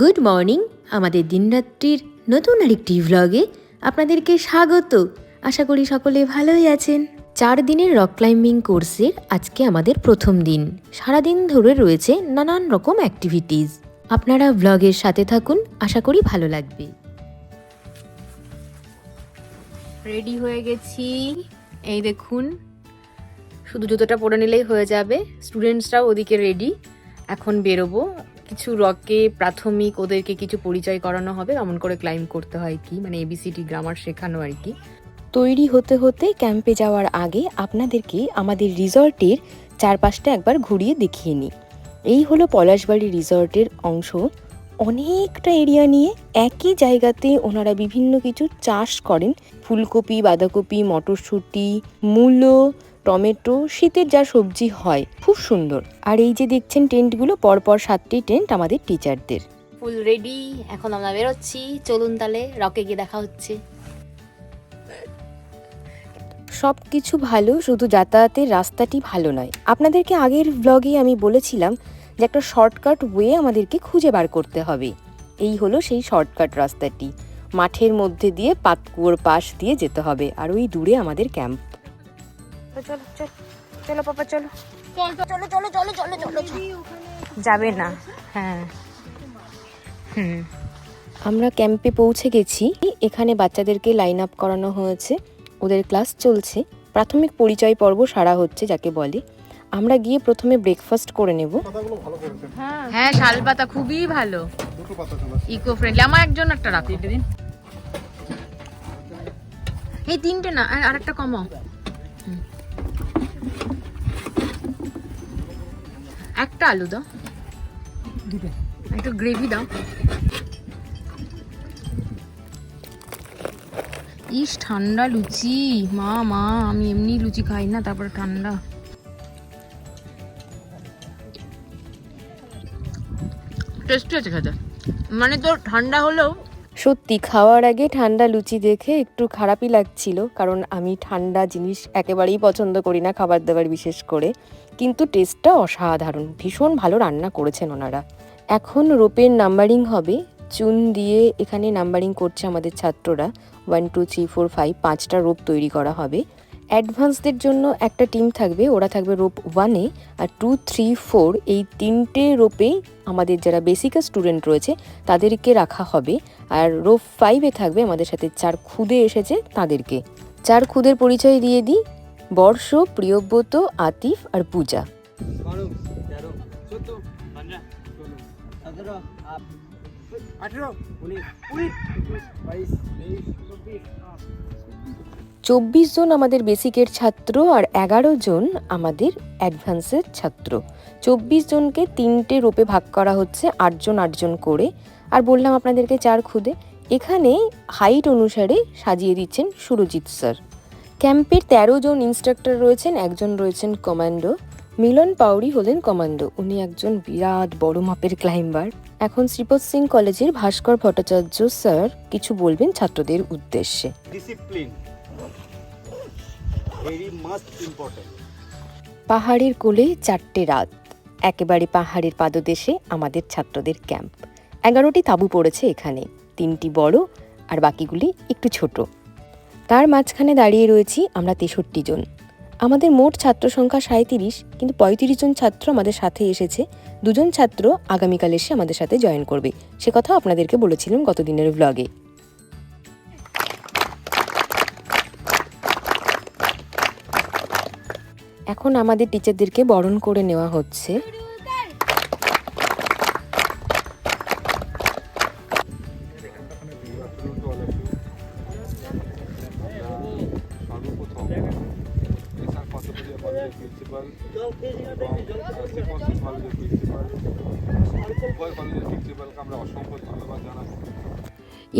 Good morning. আমাদের দিনরাত্রির নতুন আরেকটি ভ্লগে আপনাদেরকে স্বাগত। আশা করি সকলে ভালোই আছেন। চার দিনের রক ক্লাইম্বিং কোর্সের আজকে আমাদের প্রথম দিন। সারাদিন ধরে রয়েছে নানান রকম অ্যাক্টিভিটিস আপনারা ভ্লগের সাথে থাকুন, আশা করি ভালো লাগবে। রেডি হয়ে গেছি। এই দেখুন, শুধু জুতোটা পরে নিলেই হয়ে যাবে। স্টুডেন্টসরাও ওদিকে রেডি এখন বেরোবো। কিছু রকে প্রাথমিক ওদেরকে কিছু পরিচয় করানো হবে, এমন করে ক্লাইম্ব করতে হয় কি? মানে এবিসিডি গ্রামার শেখানো আর কি। তৈরি হতে হতে ক্যাম্পে যাওয়ার আগে আপনাদেরকে আমাদের রিসর্টের চারপাশটা একবার ঘুরিয়ে দেখিয়ে নিই। এই হলো পলাশবাড়ি রিসর্টের অংশ। অনেকটা এরিয়া নিয়ে একই জায়গাতে ওনারা বিভিন্ন কিছু চাষ করেন। ফুলকপি, বাঁধাকপি, মটরশুঁটি, মূলো টমেটো শীতের যা সবজি হয় খুব সুন্দর। আর এই যে দেখছেন টেন্টগুলো পরপর সাতটি টেন্ট আমাদের টিচারদের। ফুল রেডি এখন আমরা বেরোচ্ছি। চলুন তাহলে রকে গিয়ে দেখা হচ্ছে। সব কিছু ভালো শুধু যাতায়াতের রাস্তাটি ভালো নয়। আপনাদেরকে আগের ব্লগে আমি বলেছিলাম যে একটা শর্টকাট ওয়ে আমাদেরকে খুঁজে বার করতে হবে। এই হলো সেই শর্টকাট রাস্তাটি। মাঠের মধ্যে দিয়ে পাতকুয়োর পাশ দিয়ে যেতে হবে। আর ওই দূরে আমাদের ক্যাম্প চলো চলো চলো পাপা চলো। চলো চলো। চলো চলো চলো যাবে না হ্যাঁ। হুম। আমরা ক্যাম্পে পৌঁছে গেছি। এখানে বাচ্চাদেরকে লাইন আপ করানো হয়েছে। ওদের ক্লাস চলছে। প্রাথমিক পরিচয় পর্ব সারা হচ্ছে যাকে বলে। আমরা গিয়ে প্রথমে ব্রেকফাস্ট করে নেব। পাতাগুলো হ্যাঁ। শাল পাতা খুবই ভালো। ইকো ফ্রেন্ডলি আমার একজন একটা রাখো। এই তিনটে না আর একটা কমাও। একটা আলু দাও। দুটো। একটু গ্রেভি দাও। ইস ঠান্ডা লুচি। মা মা আমি এমনি লুচি খাই না তারপর ঠান্ডা। টেস্টি আছে খেতে। মানে তোর ঠান্ডা হলেও সত্যি খাওয়ার আগে ঠান্ডা লুচি দেখে একটু খারাপই লাগছিল, কারণ আমি ঠান্ডা জিনিস একেবারেই পছন্দ করি না খাবার দাবার বিশেষ করে। কিন্তু টেস্টটা অসাধারণ, ভীষণ ভালো রান্না করেছেন ওনারা। এখন রোপের নাম্বারিং হবে, চুন দিয়ে এখানে নাম্বারিং করছে আমাদের ছাত্ররা। One two three four five পাঁচটা রোপ তৈরি করা হবে। অ্যাডভান্সদের জন্য একটা টিম থাকবে, ওরা থাকবে রোপ ওয়ানে আর টু, থ্রি, ফোর এই তিনটে রোপে আমাদের যারা বেসিকা স্টুডেন্ট রয়েছে তাদেরকে রাখা হবে আর রোপ ফাইভে থাকবে আমাদের সাথে চার খুদে এসেছে তাদেরকে। চার খুদের পরিচয় দিয়ে দিই, বর্ষ, প্রিয়ব্রত, আতিফ আর পূজা। উনিশ, বাইশ, তেইশ চব্বিশ জন আমাদের বেসিকের ছাত্র আর এগারো জন আমাদের অ্যাডভান্সের ছাত্র। চব্বিশ জনকে তিনটে রূপে ভাগ করা হচ্ছে আটজন আটজন করে। আর বললাম আপনাদেরকে চার খুদে। এখানে হাইট অনুসারে সাজিয়ে দিচ্ছেন সুরজিৎ স্যার ক্যাম্পের তেরো জন ইনস্ট্রাক্টর রয়েছেন, একজন রয়েছেন কমান্ডো মিলন পাউরি হলেন কমান্ডো উনি একজন বিরাট বড় মাপের ক্লাইম্বার এখন শ্রীপদ সিং কলেজের ভাস্কর ভট্টাচার্য স্যার কিছু বলবেন ছাত্রদের উদ্দেশ্যে। ডিসিপ্লিন পাহাড়ের কোলে চারটে রাত। একেবারে পাহাড়ের পাদদেশে আমাদের ছাত্রদের ক্যাম্প। এগারোটি তাঁবু পড়েছে এখানে। তিনটি বড় আর বাকিগুলি একটু ছোট। তার মাঝখানে দাঁড়িয়ে রয়েছি আমরা তেষট্টি জন। আমাদের মোট ছাত্র সংখ্যা সাঁত্রিশ কিন্তু পঁয়ত্রিশ জন ছাত্র আমাদের সাথে এসেছে। দুজন ছাত্র আগামীকাল এসে আমাদের সাথে জয়েন করবে। সে কথা আপনাদেরকে বলেছিলাম গতদিনের ব্লগে এখন আমাদের টিচারদেরকে বরণ করে নেওয়া হচ্ছে।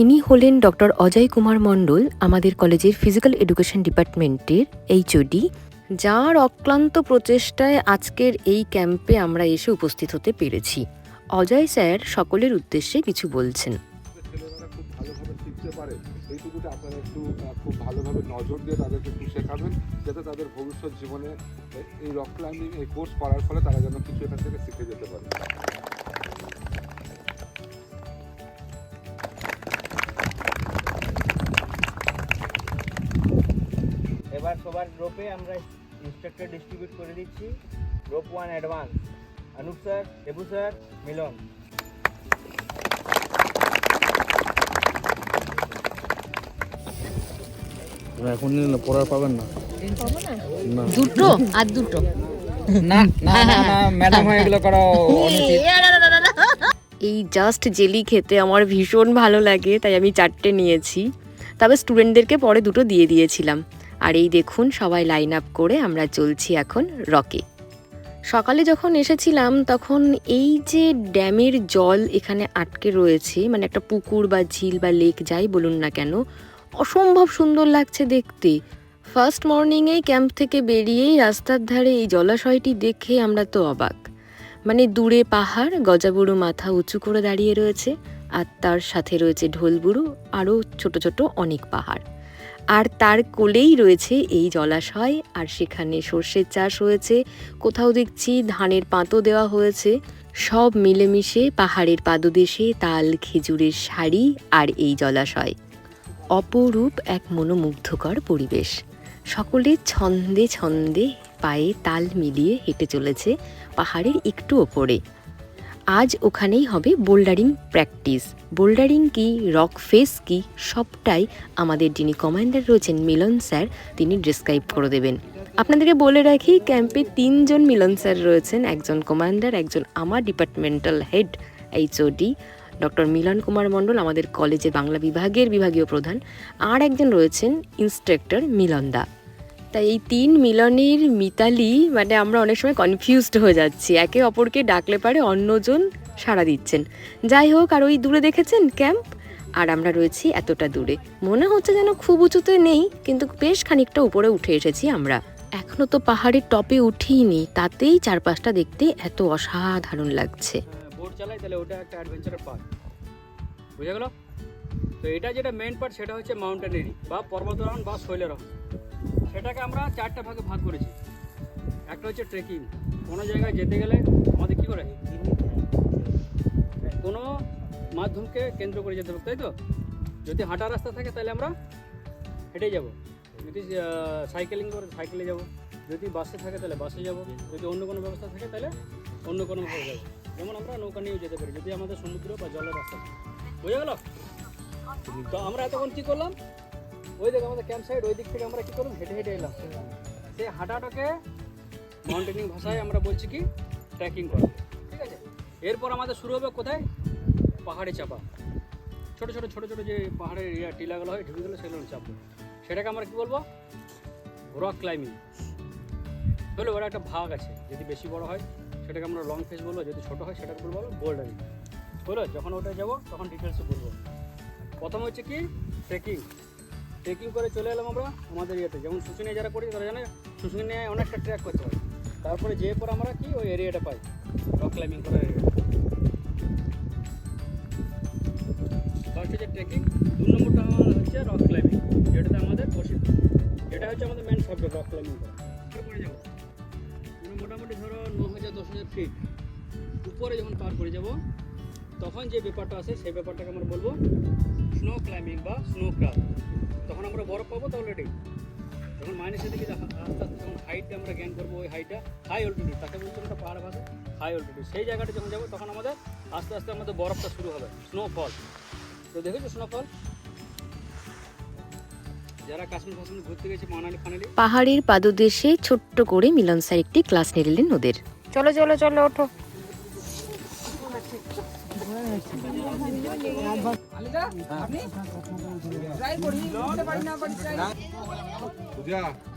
ইনি হলেন ডক্টর অজয় কুমার মণ্ডল, আমাদের কলেজের ফিজিক্যাল এডুকেশন ডিপার্টমেন্টের এইচওডি যার অক্লান্ত প্রচেষ্টায় আজকের এই ক্যাম্পে আমরা এসে উপস্থিত হতে পেরেছি। অজয় স্যার সকলের উদ্দেশ্যে কিছু বলছেন। একটু খুব ভালোভাবে নজর দিয়ে তাদেরকে একটু শেখাবেন যাতে তাদের ভবিষ্যৎ জীবনে এই রক কোর্স করার ফলে তারা যেন কিছু শিখে যেতে পারে। এবার সবার রোপে আমরা ইনস্ট্রাক্টর ডিস্ট্রিবিউট করে দিচ্ছি। Rope one advance Anup sir Debu sir Milan এখন নিলে পড়ার পাবেন না। দুটো আর দুটো। না না না না ম্যাডাম এগুলো করা এই জাস্ট জেলি খেতে আমার ভীষণ ভালো লাগে তাই আমি চারটে নিয়েছি। তবে স্টুডেন্টদেরকে পরে দুটো দিয়ে দিয়েছিলাম। আর এই দেখুন সবাই লাইন আপ করে আমরা চলছি এখন রকে সকালে যখন এসেছিলাম, তখন এই যে ড্যামের জল এখানে আটকে রয়েছে মানে একটা পুকুর বা ঝিল বা লেক যাই বলুন না কেন, অসম্ভব সুন্দর লাগছে দেখতে। ফার্স্ট মর্নিংয়েই ক্যাম্প থেকে বেরিয়েই রাস্তার ধারে এই জলাশয়টি দেখে আমরা তো অবাক। মানে দূরে পাহাড় গজাবুড়ো মাথা উঁচু করে দাঁড়িয়ে রয়েছে, আর তার সাথে রয়েছে ঢোলবুড়ো আরও ছোট ছোট অনেক পাহাড়। আর তার কোলেই রয়েছে এই জলাশয়, আর সেখানে সর্ষের চাষ হয়েছে, কোথাও দেখছি ধানের পাঁতো দেওয়া হয়েছে। সব মিলেমিশে পাহাড়ের পাদদেশে তাল, খেজুরের শাড়ি আর এই জলাশয়। অপরূপ এক মনোমুগ্ধকর পরিবেশ। সকলে ছন্দে ছন্দে পায়ে তাল মিলিয়ে হেঁটে চলেছে পাহাড়ের একটু ওপরে। আজ ওখানেই হবে বোল্ডারিং প্র্যাকটিস। বোল্ডারিং কি, রক ফেস কি, সবটাই আমাদের যিনি কমান্ডার রয়েছেন মিলন স্যার, তিনি ডিসক্রাইব করে দেবেন। আপনাদেরকে বলে রাখি, ক্যাম্পে তিনজন মিলন স্যার রয়েছেন, একজন কমান্ডার, একজন আমার departmental head HOD doctor Milan Kumar Mondal, আমাদের কলেজের বাংলা বিভাগের বিভাগীয় প্রধান, আর একজন রয়েছেন ইন্সট্রাক্টর মিলন দা। তাই এই তিন মিলনের মিতালি মানে আমরা অনেক সময় কনফিউজড হয়ে যাচ্ছি। একে অপরকে ডাকলে পারে অন্যজন সাড়া দিচ্ছেন। যাই হোক, আর ওই দূরে দেখেছেন ক্যাম্প? আর আমরা রয়েছি এতটা দূরে। মনে হচ্ছে যেন খুব উঁচুতে নেই, কিন্তু বেশ খানিকটা উপরে উঠে এসেছি আমরা। এখনও তো পাহাড়ের টপে উঠিনি তাতেই চারপাশটা দেখতে এত অসাধারণ লাগছে। তো এটা যেটা মেন পার্ট সেটা হচ্ছে বা বা সেটাকে আমরা চারটা ভাগে ভাগ করেছি। একটা হচ্ছে ট্রেকিং কোনো জায়গায় যেতে গেলে আমাদের কি করে? কোনো মাধ্যমকে কেন্দ্র করে যেতে হবে, তাই তো? যদি হাঁটা রাস্তা থাকে তাহলে আমরা হেঁটে যাব। যদি সাইকেলিং করে সাইকেলে যাব। যদি বাসে থাকে তাহলে বাসে যাব। যদি অন্য কোনো ব্যবস্থা থাকে তাহলে অন্য কোনোভাবে যাব। যেমন আমরা নৌকা নিয়েও যেতে পারি, যদি আমাদের সমুদ্র বা জলের রাস্তা। বোঝা গেল? তো আমরা এতক্ষণ কী করলাম? ওই দিকে আমাদের ক্যাম্প সাইড ওই দিক থেকে আমরা কি করলাম হেঁটে হেঁটে এলাম। সেই হাঁটাটাকে মাউন্টেনিং ভাষায় আমরা বলছি কি? ট্রেকিং করা ঠিক আছে? এরপর আমাদের শুরু হবে কোথায়? পাহাড়ে চাপা। ছোট ছোট ছোট ছোট যে পাহাড়ের ইয়া, টিলাগুলো হয়, ঢুকেগুলো সেগুলো চাপবো। সেটাকে আমরা কি বলব? রক ক্লাইম্বিং হলো, ওরা একটা ভাগ আছে। যদি বেশি বড় হয়, সেটাকে আমরা লং ফেস বলব। যদি ছোট হয়, সেটাকে বলব বোল্ডারিং হলো, যখন ওটা যাব, তখন ডিটেলসে বলব। প্রথম হচ্ছে কি? ট্রেকিং ট্রেকিং করে চলে এলাম আমরা আমাদের ইয়েতে। যেমন শুশুনিয়া যারা করি তারা জানে, শুশুনিয়ায় অনেকটা ট্র্যাক করতে হয়। তারপরে যেয়ে পর আমরা কি ওই এরিয়াটা পাই রক ক্লাইম্বিং করার এরিয়া ফার্স্ট হচ্ছে ট্রেকিং দু নম্বরটা হচ্ছে রক ক্লাইম্বিং যেটাতে আমাদের প্রশিক্ষণ এটা হচ্ছে আমাদের মেন সাবজেক্ট রক ক্লাইম্বিং করা। তারপরে যাব। মোটামুটি ধরো ন হাজার, দশ হাজার ফিট উপরে যখন পার করে যাব, তখন যে ব্যাপারটা আছে, সেই ব্যাপারটাকে আমরা বলব স্নো ক্লাইম্বিং বা স্নো ক্রাব তখন আমরা বরফ পাবো তাহলে অলরেডি যখন মাইনাসের দিকে আস্তে আস্তে যখন হাইটটা আমরা জ্ঞান করব ওই হাইটটা হাই অল্টিটিউড তাকে বলতে একটা পাহাড় ভাষা হাই অল্টিটিউড সেই জায়গাটা যখন যাব তখন আমাদের আস্তে আস্তে আমাদের বরফটা শুরু হবে। স্নোফল তো দেখেছ স্নোফল যারা কাশ্মীর ফাশ্মীর ঘুরতে গেছে মানালি ফানালি। পাহাড়ের পাদদেশে ছোট্ট করে মিলন স্যার একটি ক্লাস নিলেন ওদের। চলো চলো চলো ওঠো।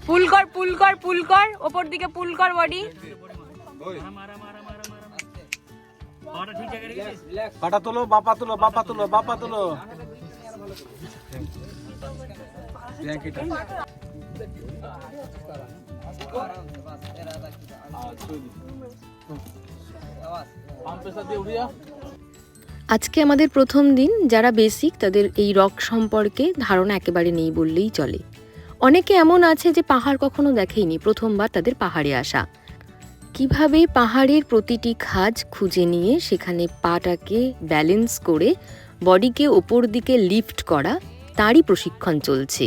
পুল কর পুল কর পুল কর ওপর দিকে পুল কর বডি। পাটা তোলো বাপা তোলো বাপা তোলো বাপা তোলো। আজকে আমাদের প্রথম দিন, যারা বেসিক তাদের এই রক সম্পর্কে ধারণা একেবারে নেই বললেই চলে। অনেকে এমন আছে যে পাহাড় কখনো দেখেইনি, প্রথমবার তাদের পাহাড়ে আসা। কীভাবে পাহাড়ের প্রতিটি খাজ খুঁজে নিয়ে সেখানে পাটাকে ব্যালেন্স করে বডিকে ওপর দিকে লিফট করা, তারই প্রশিক্ষণ চলছে।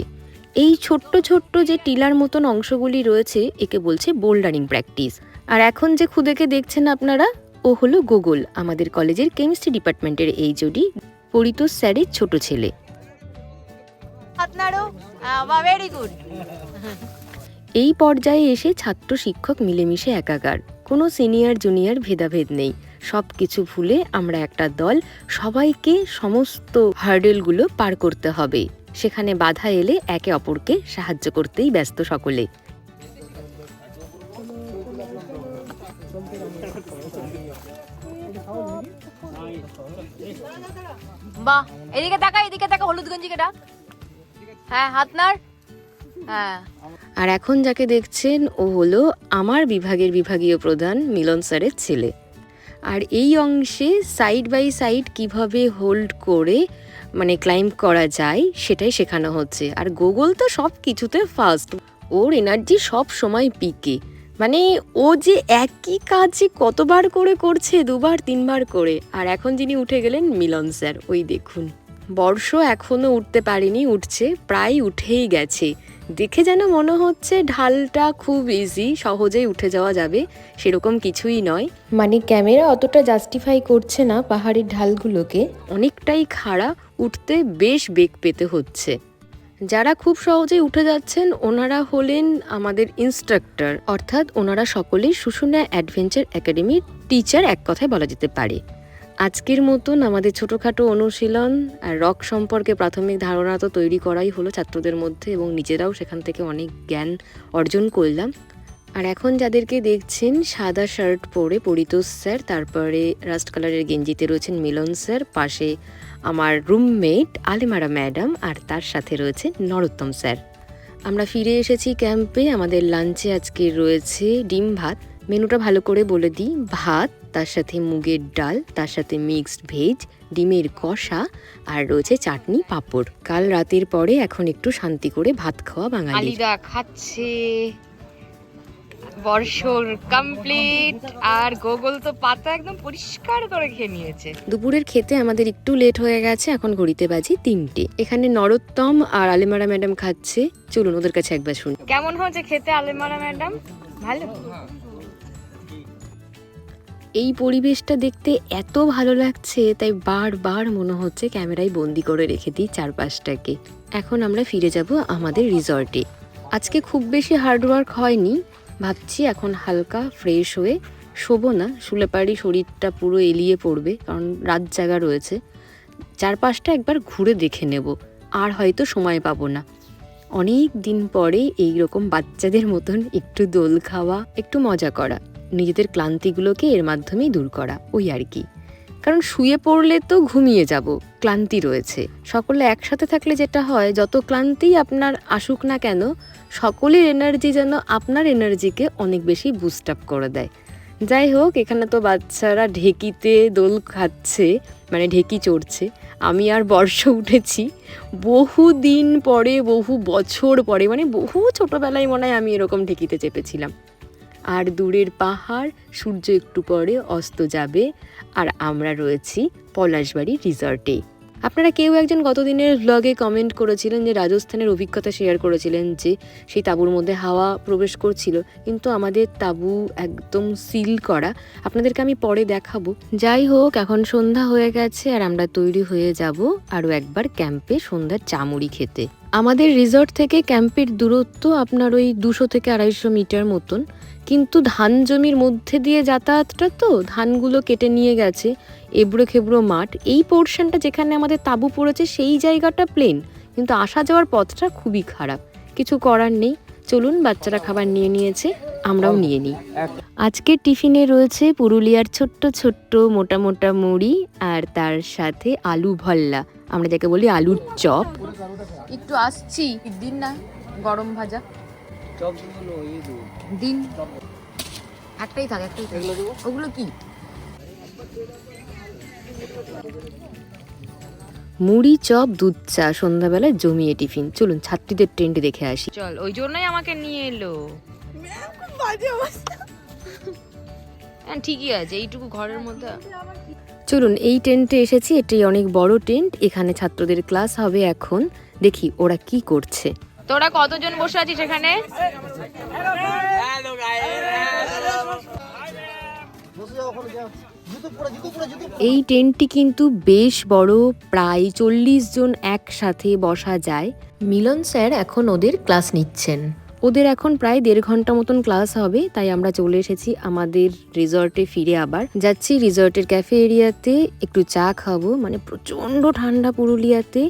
এই ছোট্ট ছোট্ট যে টিলার মতন অংশগুলি রয়েছে, একে বলছে বোল্ডারিং প্র্যাকটিস। আর এখন যে খুদেকে দেখছেন আপনারা ও হলো গুগল আমাদের কলেজের কেমিস্ট্রি ডিপার্টমেন্টের এই জুডি পরিতোষ স্যারের ছোট ছেলে। এই পর্যায়ে এসে ছাত্র শিক্ষক মিলেমিশে একাকার। কোনো সিনিয়র জুনিয়র ভেদাভেদ নেই। সব কিছু ভুলে আমরা একটা দল সবাইকে সমস্ত হার্ডেলগুলো পার করতে হবে। সেখানে বাধা এলে একে অপরকে সাহায্য করতেই ব্যস্ত সকলে। বাহ, এদিকে তাকা এদিকে তাকা হলুদ গঞ্জি কেটা। হ্যাঁ হাত হ্যাঁ। আর এখন যাকে দেখছেন, ও হলো আমার বিভাগের বিভাগীয় প্রধান মিলন স্যারের ছেলে। আর এই অংশে সাইড বাই সাইড কীভাবে হোল্ড করে মানে ক্লাইম্ব করা যায়, সেটাই শেখানো হচ্ছে। আর গুগল তো সব কিছুতে ফার্স্ট। ওর এনার্জি সব সময় পিকে। মানে ও যে একই কাজ যে কতবার করে করছে দুবার তিনবার করে। আর এখন যিনি উঠে গেলেন মিলন স্যার ওই দেখুন। বর্ষ এখনও উঠতে পারেনি উঠছে প্রায় উঠেই গেছে। দেখে যেন মনে হচ্ছে ঢালটা খুব ইজি সহজেই উঠে যাওয়া যাবে সেরকম কিছুই নয়। মানে ক্যামেরা অতটা জাস্টিফাই করছে না পাহাড়ের ঢালগুলোকে। অনেকটাই খাড়া উঠতে বেশ বেগ পেতে হচ্ছে। যারা খুব সহজেই উঠে যাচ্ছেন, ওনারা হলেন আমাদের ইনস্ট্রাক্টর অর্থাৎ ওনারা সকলেই শুশুনা অ্যাডভেঞ্চার একাডেমির টিচার এক কথায় বলা যেতে পারে। আজকের মতন আমাদের ছোটোখাটো অনুশীলন আর রক সম্পর্কে প্রাথমিক ধারণা তো তৈরি করাই হলো ছাত্রদের মধ্যে এবং নিজেরাও সেখান থেকে অনেক জ্ঞান অর্জন করলাম। আর এখন যাদেরকে দেখছেন, সাদা শার্ট পরে পরিতোষ স্যার তারপরে রাস্ট কালারের গেঞ্জিতে রয়েছেন মিলন স্যার পাশে আমার রুমমেট আলিমারা ম্যাডাম আর তার সাথে রয়েছে নরোত্তম স্যার। আমরা ফিরে এসেছি ক্যাম্পে আমাদের লাঞ্চে আজকে রয়েছে ডিম ভাত। মেনুটা ভালো করে বলে দিই, ভাত, তার সাথে মুগের ডাল, তার সাথে মিক্সড ভেজ ডিমের কষা আর রয়েছে চাটনি, পাঁপড়। কাল রাতের পরে এখন একটু শান্তি করে ভাত খাওয়া বাঙালি খাচ্ছে। বর্ষর কমপ্লিট আর গোগল তো পাতা একদম পরিষ্কার করে খেয়ে নিয়েছে। দুপুরের খেতে আমাদের একটু লেট হয়ে গেছে এখন ঘড়িতে বাজি তিনটে। এখানে নরোত্তম আর আলেমারা ম্যাডাম খাচ্ছে। চলুন ওদের কাছে একবার শুনি। কেমন হয়েছে খেতে আলেমারা ম্যাডাম? ভালো? এই পরিবেশটা দেখতে এত ভালো লাগছে তাই বারবার মনে হচ্ছে ক্যামেরায় বন্দি করে রেখে দিই চারপাশটাকে। এখন আমরা ফিরে যাব আমাদের রিসর্টে আজকে খুব বেশি হার্ডওয়ার্ক হয়নি ভাবছি এখন হালকা ফ্রেশ হয়ে শোবো না, শুলে পারি শরীরটা পুরো এলিয়ে পড়বে, কারণ রাত জাগা রয়েছে। চারপাশটা একবার ঘুরে দেখে নেব, আর হয়তো সময় পাবো না। অনেক দিন পরে এই রকম বাচ্চাদের মতন একটু দোল খাওয়া, একটু মজা করা, নিজেদের ক্লান্তিগুলোকে এর মাধ্যমেই দূর করা, ওই আর কি। কারণ শুয়ে পড়লে তো ঘুমিয়ে যাব, ক্লান্তি রয়েছে। সকলে একসাথে থাকলে যেটা হয়, যত ক্লান্তিই আপনার আসুক না কেন, সকলের এনার্জি যেন আপনার এনার্জিকে অনেক বেশি বুস্ট আপ করে দেয়। যাই হোক, এখানে তো বাচ্চারা ঢেকিতে দোল খাচ্ছে মানে ঢেকি চড়ছে। আমি আর বর্ষ উঠেছি। বহু দিন পরে, বহু বছর পরে মানে বহু ছোটোবেলায় মনে হয় আমি এরকম ঢেকিতে চেপেছিলাম। আর দূরের পাহাড়, সূর্য একটু পরে অস্ত যাবে। আর আমরা রয়েছি পলাশবাড়ি রিসর্টে। আপনারা কেউ একজন গতদিনের ব্লগে কমেন্ট করেছিলেন যে, রাজস্থানের অভিজ্ঞতা শেয়ার করেছিলেন যে, সেই তাঁবুর মধ্যে হাওয়া প্রবেশ করছিল। কিন্তু আমাদের তাঁবু একদম সিল করা। আপনাদেরকে আমি পরে দেখাবো। যাই হোক, এখন সন্ধ্যা হয়ে গেছে আর আমরা তৈরি হয়ে যাব আরও একবার ক্যাম্পে সন্ধ্যার চামুড়ি খেতে। আমাদের রিসর্ট থেকে ক্যাম্পের দূরত্ব আপনার ওই দুশো থেকে আড়াইশো মিটার মতন। কিন্তু ধান জমির মধ্যে দিয়ে যাতায়াতটা তো, ধানগুলো কেটে নিয়ে গেছে, এবড়ো খেবড়ো মাঠ। এই পোর্শনটা যেখানে আমাদের তাঁবু পড়েছে, সেই জায়গাটা প্লেন কিন্তু আসা যাওয়ার পথটা খুবই খারাপ। কিছু করার নেই। চলুন, বাচ্চারা খাবার নিয়ে নিয়েছে, আমরাও নিয়ে নিই। আজকের টিফিনে রয়েছে পুরুলিয়ার ছোট্ট ছোট্ট মোটা মোটা মুড়ি আর তার সাথে আলু ভল্লা। আমরা যাকে বলি আলুর চপ। একটু আসছি দিন না গরম ভাজা। চপগুলো দিন। একটাই থাক একটাই থাক। ওগুলো কি? মুড়ি চপ দুধ চা সন্ধ্যাবেলায় জমিয়ে টিফিন। চলুন ছাত্রীদের ট্রেন্ড দেখে আসি। চল ওই জন্যই আমাকে নিয়ে এলো। হ্যাঁ, ঠিকই আছে এইটুকু ঘরের মধ্যে চলুন এই টেন্টে এসেছি। এটি অনেক বড় টেন্ট। এখানে ছাত্রদের ক্লাস হবে এখন। দেখি ওরা কি করছে। তোরা কতজন বসে আছিস এখানে? এই টেন্টটি কিন্তু বেশ বড় প্রায় চল্লিশ জন একসাথে বসা যায়। মিলন স্যার এখন ওদের ক্লাস নিচ্ছেন। ওদের এখন প্রায় দেড় ঘণ্টা মতন ক্লাস হবে, তাই আমরা চলে এসেছি আমাদের রিসর্টে ফিরে আবার। যাচ্ছি রিসর্টের ক্যাফে এরিয়াতে একটু চা খাব মানে প্রচণ্ড ঠান্ডা পুরুলিয়াতে।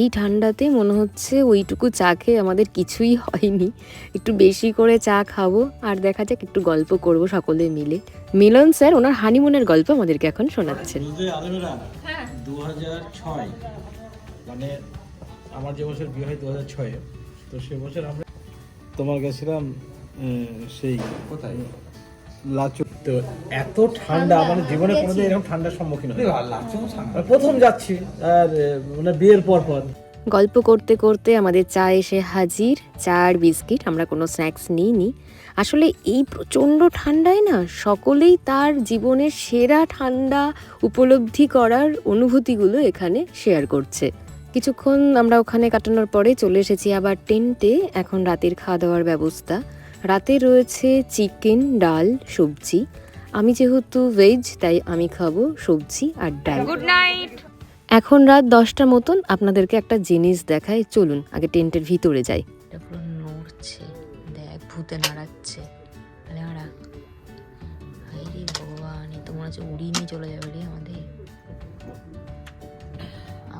এই ঠান্ডাতে মনে হচ্ছে ওইটুকু চা খেয়ে আমাদের কিছুই হয়নি। একটু বেশি করে চা খাব, আর দেখা যাক একটু গল্প করব সকলে মিলে। মিলন স্যার, ওনার হানিমুনের গল্প আমাদেরকে এখন শোনাচ্ছেন। দু হাজার ছয় মানে আমার যে বছর বিয়ে হয় দু হাজার ছয়ে, তো সে বছর আমরা তোমার গেছিলাম সেই কোথায়? লাচু। তো এত ঠান্ডা মানে জীবনে কোনোদিন এরকম ঠান্ডার সম্মুখীন হয় প্রথম যাচ্ছি আর মানে বিয়ের পর পর। গল্প করতে করতে আমাদের চা এসে হাজির চা আর বিস্কিট আমরা কোনো স্ন্যাক্স নিইনি। আসলে এই প্রচণ্ড ঠান্ডায় না সকলেই তার জীবনের সেরা ঠান্ডা উপলব্ধি করার অনুভূতিগুলো এখানে শেয়ার করছে। কিছুক্ষণ আমরা ওখানে কাটানোর পরে চলে এসেছি আবার টেন্টে এখন রাতের খাওয়া দাওয়ার ব্যবস্থা। রাতে রয়েছে চিকেন ডাল সবজি। আমি যেহেতু ভেজ তাই আমি খাব সবজি আর ডাল। গুড নাইট এখন রাত দশটা মতন আপনাদেরকে একটা জিনিস দেখায় চলুন আগে টেন্টের ভিতরে যাই। নড়ছে। দেখ ভূতে নাড়াচ্ছে। আরে আড়া হাই ভগবান তো মনে হচ্ছে উড়িয়ে নিয়ে চলে যাবে রে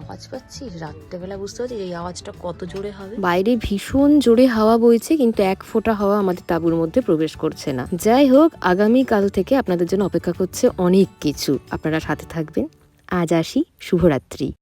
আওয়াজ পাচ্ছি? রাত্রেবেলা বুঝতে পারছি এই আওয়াজটা কত জোরে হবে। বাইরে ভীষণ জোরে হাওয়া বইছে, কিন্তু এক ফোঁটা হাওয়া আমাদের তাঁবুর মধ্যে প্রবেশ করছে না। যাই হোক আগামী কাল থেকে আপনাদের জন্য অপেক্ষা করছে অনেক কিছু। আপনারা সাথে থাকবেন। আজ আসি, শুভরাত্রি।